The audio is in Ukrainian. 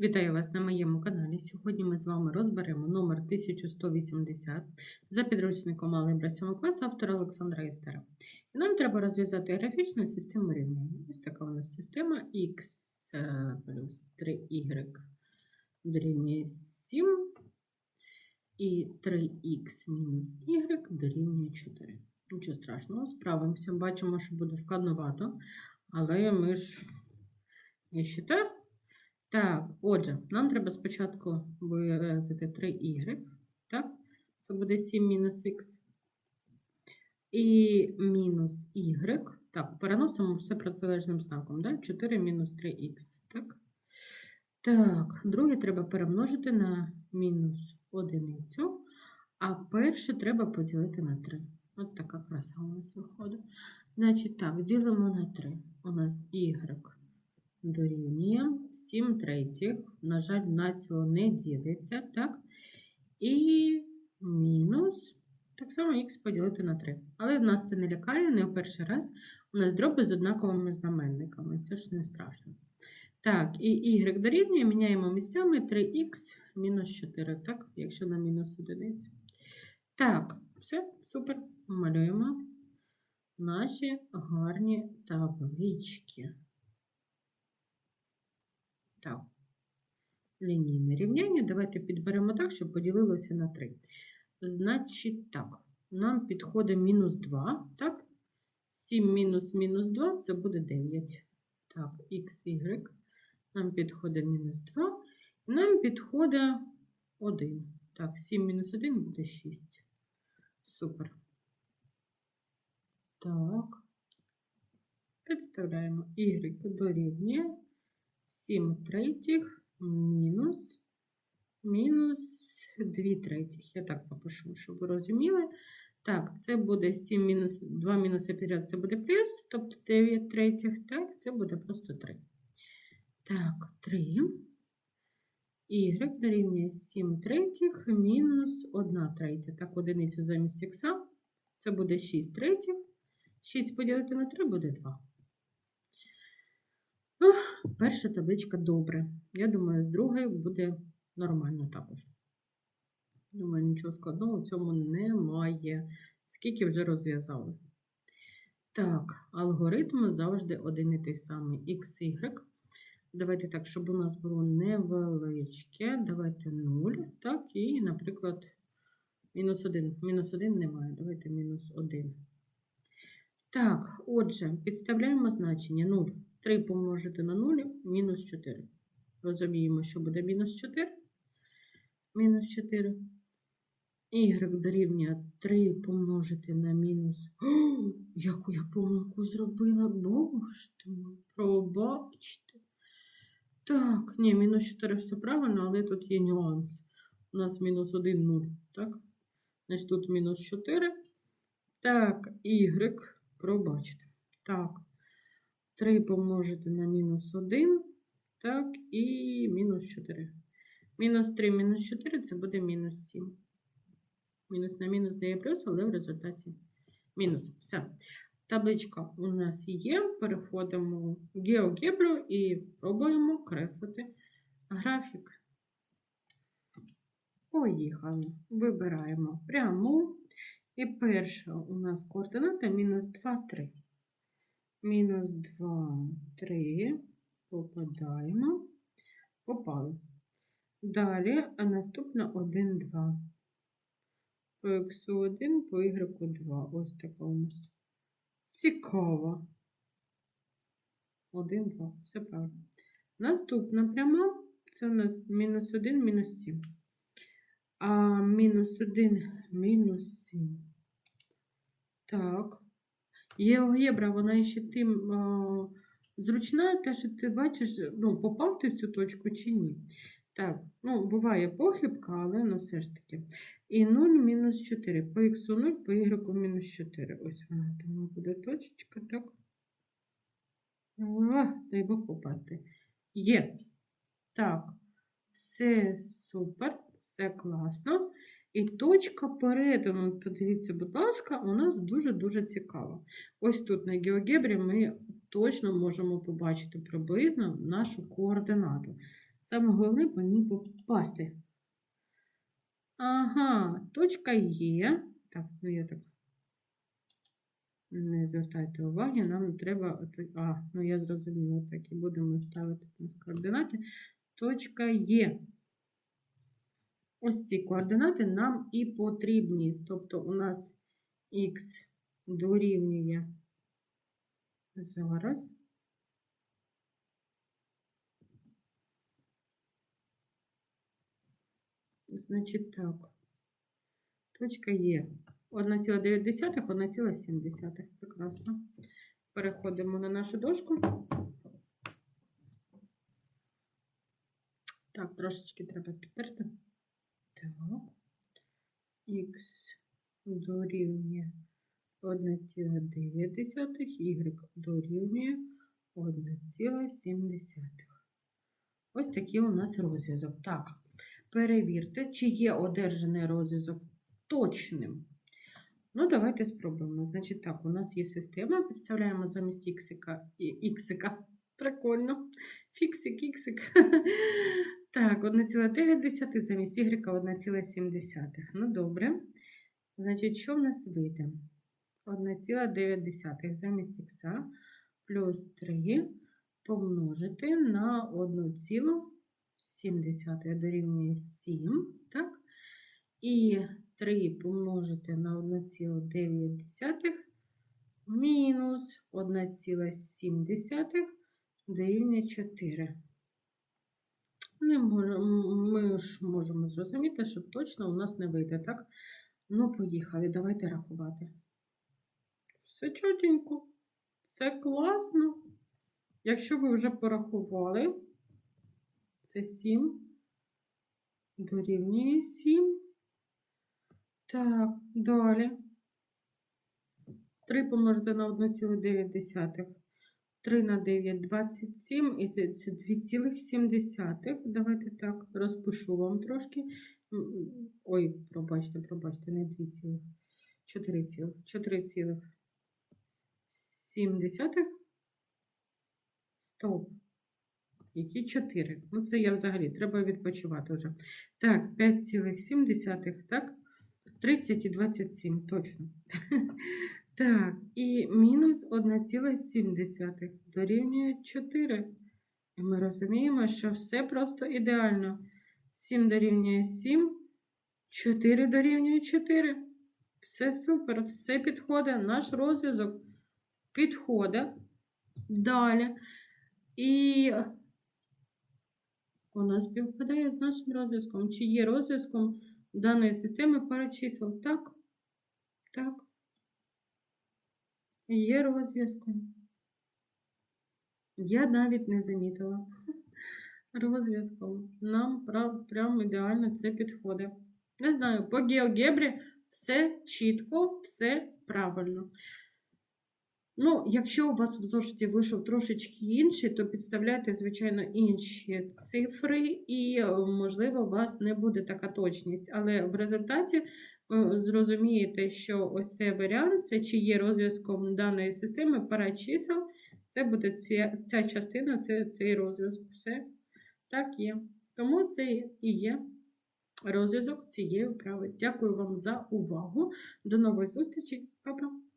Вітаю вас на моєму каналі. Сьогодні ми з вами розберемо номер 1180 за підручником Алgebra 7 класу автора Олександра Істера. І нам треба розв'язати графічну систему рівняння. Ось така у нас система x плюс 3y дорівнює 7 і 3х мінус y дорівнює 4. Нічого страшного, справимося. Бачимо, що буде складновато, але ми ж, я вважаю, так, отже, нам треба спочатку виразити 3y, так? Це буде 7 мінус х. І мінус y. Так, переносимо все протилежним знаком, да? 4 мінус 3х, так? Так, друге треба перемножити на мінус одиницю, а перше треба поділити на 3. От така краса у нас виходить. Значить, так, ділимо на 3. У нас y дорівнює 7 третіх. На жаль, націло не ділиться, так? І мінус, так само х поділити на 3. Але в нас це не лякає, не в перший раз. У нас дроби з однаковими знаменниками. Це ж не страшно. Так, і y дорівнює, міняємо місцями 3х мінус 4, так? Якщо на мінус одиницю. Так, все, супер. Малюємо наші гарні таблички. Так. Лінійне рівняння. Давайте підберемо так, щоб поділилося на 3. Значить, так, нам підходить мінус 2, так? 7 мінус мінус 2 це буде 9. Так, х, y. Нам підходить мінус 2. Нам підходить 1. Так, 7 мінус 1 буде 6. Супер. Так. Представляємо y дорівнює 7 третіх мінус, мінус 2 третіх. Я так запишу, щоб ви розуміли. Так, це буде 7 мінус 2 мінуси перед, це буде плюс, тобто 9 третіх. Так, це буде просто 3. Так, 3. Y дорівнює 7 третіх мінус 1 третя. Так, одиницю замість х. Це буде 6 третіх. 6 поділити на 3 буде 2. Перша табличка добре. Я думаю, з другої буде нормально також. Думаю, нічого складного в цьому немає. Скільки вже розв'язали. Так, алгоритм завжди один і той самий. X, Y. Давайте так, щоб у нас було невеличке. Давайте 0. Так, і, наприклад, мінус 1. Мінус 1 немає. Давайте мінус 1. Так, отже, підставляємо значення 0. 3 помножити на 0 мінус 4. Розуміємо, що буде мінус 4. Мінус 4. Y дорівнює 3 помножити на мінус. О, яку я помилку зробила, боже мой, пробачте. Так, ні, мінус 4 все правильно, але тут є нюанс. У нас мінус 1, 0, так? Значить, тут мінус 4. Так, Y, пробачте. Так. 3 помножити на мінус 1, так, і мінус 4. Мінус 3, мінус 4 це буде мінус 7. Мінус на мінус дає плюс, але в результаті мінус. Все. Табличка у нас є. Переходимо в GeoGebra і пробуємо креслити графік. Поїхали. Вибираємо пряму. І перша у нас координата мінус 2, 3 мінус 2, 3. Попадаємо. Попали. Далі, а наступна 1, 2. По х 1, по y 2. Ось така у нас. Цікаво. 1, 2. Все правильно. Наступна пряма. Це у нас мінус 1, мінус 7. А мінус 1, мінус 7. Так. Євгебра, вона ще тим а, зручна, те, що ти бачиш, ну, попав ти в цю точку чи ні. Так, ну, буває похибка, але ну все ж таки. І 0 мінус 4. По х 0, по y мінус 4. Ось вона там буде точечка, так. А, дай Бог попасти. Є. Так, все супер, все класно. І точка перетину, подивіться, будь ласка, у нас дуже-дуже цікава. Ось тут на GeoGebra ми точно можемо побачити приблизно нашу координату. Саме головне по ній попасти. Ага, точка є. Так, ну я так. Не звертайте уваги, нам треба. А, ну я зрозуміла, так і будемо ставити координати. Точка є. Ось ці координати нам і потрібні. Тобто у нас х дорівнює зараз. Значить так. Точка є 1,9, 1,7. Прекрасно. Переходимо на нашу дошку. Так, трошечки треба підтерти. Так. Х дорівнює 1,9, y дорівнює 1,7. Ось такий у нас розв'язок. Так, перевірте, чи є одержаний розв'язок точним. Ну, давайте спробуємо. Значить, так, у нас є система, підставляємо замість іксика іксика. Прикольно. Фіксик, іксик. Так, 1,9 замість y 1,7. Ну, добре. Значить, що в нас вийде? 1,9 замість х плюс 3 помножити на 1,7 дорівнює 7, так? І 3 помножити на 1,9 мінус 1,7 дорівнює 4. Не ми ж можемо зрозуміти, що точно у нас не вийде, так? Ну, поїхали, давайте рахувати. Все чотенько, все класно. Якщо ви вже порахували, це 7 дорівнює 7. Так, далі. 3 помножити на 1,9. 3 на 9 27, і це це 2,7. Давайте так, розпишу вам трошки. Ой, пробачте, пробачте, не 2 цілих. 4 цілих. 4 цілих. 7. Стоп. Які 4? Ну, це я взагалі, треба відпочивати вже. Так, 5,7, так? 30 і 27, точно. Так, і мінус 1,7 дорівнює 4. І ми розуміємо, що все просто ідеально. 7 дорівнює 7, 4 дорівнює 4. Все супер, все підходить. Наш розв'язок підходить. Далі. І у нас співпадає з нашим розв'язком. Чи є розв'язком даної системи пара чисел? Так. Так. Є розв'язком. Я навіть не замітила розв'язком. Нам прям, ідеально це підходить. Не знаю, по геогебрі все чітко, все правильно. Ну, якщо у вас в зошиті вийшов трошечки інший, то підставляйте, звичайно, інші цифри, і, е, можливо, у вас не буде така точність. Але в результаті зрозумієте, що ось цей варіант, це чи є розв'язком даної системи пара чисел, це буде ця, ця частина, це цей розв'язок. Все так є. Тому це і є розв'язок цієї вправи. Дякую вам за увагу. До нових зустрічей, Па-па!